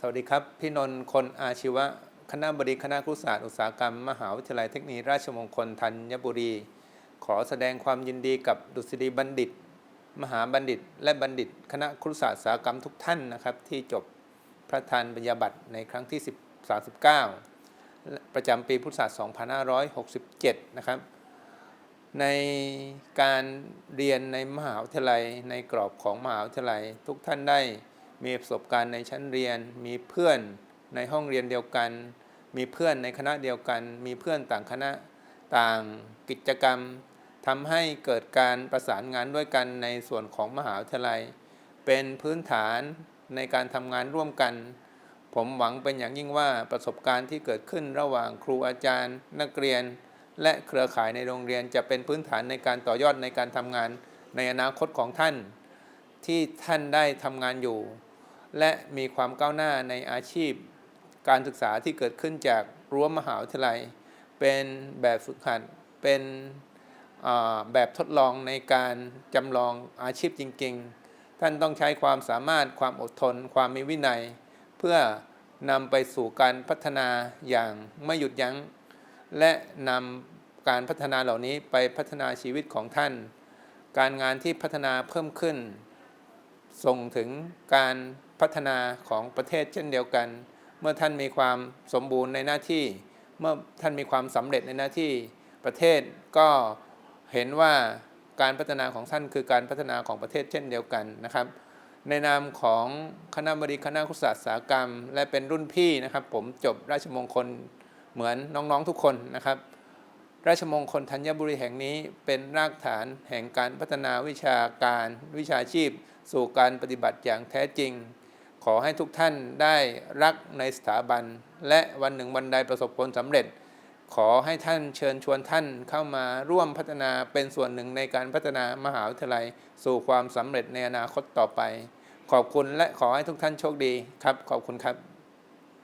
สวัสดีครับ พี่นนท์คนอาชีวะ คณะบดีคณะครุศาสตร์อุตสาหกรรม มหาวิทยาลัยเทคโนโลยีราชมงคลธัญบุรี ขอแสดงความยินดีกับดุษฎีบัณฑิต มหาบัณฑิต และบัณฑิต คณะครุศาสตร์อุตสาหกรรมทุกท่านนะครับ ที่จบพระทานปริญญาบัตรในครั้งที่10 39 ประจำปีพุทธศักราช2567 นะครับ ในการเรียนในมหาวิทยาลัยในกรอบของมหาวิทยาลัยทุกท่านได้ มีประสบการณ์ในชั้นเรียน มีเพื่อนในห้องเรียนเดียวกัน มีเพื่อนในคณะเดียวกัน มีเพื่อนต่างคณะต่างกิจกรรมทำให้เกิดการประสานงานด้วยกันในส่วนของมหาวิทยาลัย เป็นพื้นฐานในการทำงานร่วมกัน ผมหวังเป็นอย่างยิ่งว่าประสบการณ์ที่เกิดขึ้นระหว่างครูอาจารย์ นักเรียน และเครือข่ายในโรงเรียนจะเป็นพื้นฐานในการต่อยอดในการทำงานในอนาคตของท่าน ที่ท่านได้ทำงานอยู่ และมีความก้าวหน้าในอาชีพ การศึกษาที่เกิดขึ้นจากรั้วมหาวิทยาลัย เป็นแบบฝึกหัด เป็นแบบทดลองในการจำลองอาชีพจริง ๆ ท่านต้องใช้ความสามารถความอดทน ความมีวินัย เพื่อนำไปสู่การพัฒนาอย่างไม่หยุดยั้ง และนำการพัฒนาเหล่านี้ไปพัฒนาชีวิตของท่าน การงานที่พัฒนาเพิ่มขึ้น ส่งถึงการพัฒนาของประเทศเช่นเดียวกัน เมื่อท่านมีความสมบูรณ์ในหน้าที่ เมื่อท่านมีความสำเร็จในหน้าที่ประเทศก็เห็นว่าการพัฒนาของท่านคือการพัฒนาของประเทศเช่นเดียวกันนะครับ ในนามของคณะบดีคณะคุศาสตร์สาหกรรม และเป็นรุ่นพี่นะครับ ผมจบราชมงคลเหมือนน้องๆทุกคนนะครับ ราชมงคลธัญบุรีแห่งนี้เป็นรากฐานแห่งการพัฒนาวิชาการวิชาชีพ สู่การปฏิบัติอย่างแท้จริง ขอให้ทุกท่านได้รักในสถาบัน และวันหนึ่งวันใดประสบผลสำเร็จ ขอให้ท่านเชิญชวนท่านเข้ามาร่วมพัฒนาเป็นส่วนหนึ่งในการพัฒนามหาวิทยาลัย สู่ความสำเร็จในอนาคตต่อไป ขอบคุณและขอให้ทุกท่านโชคดีครับ ขอบคุณครับ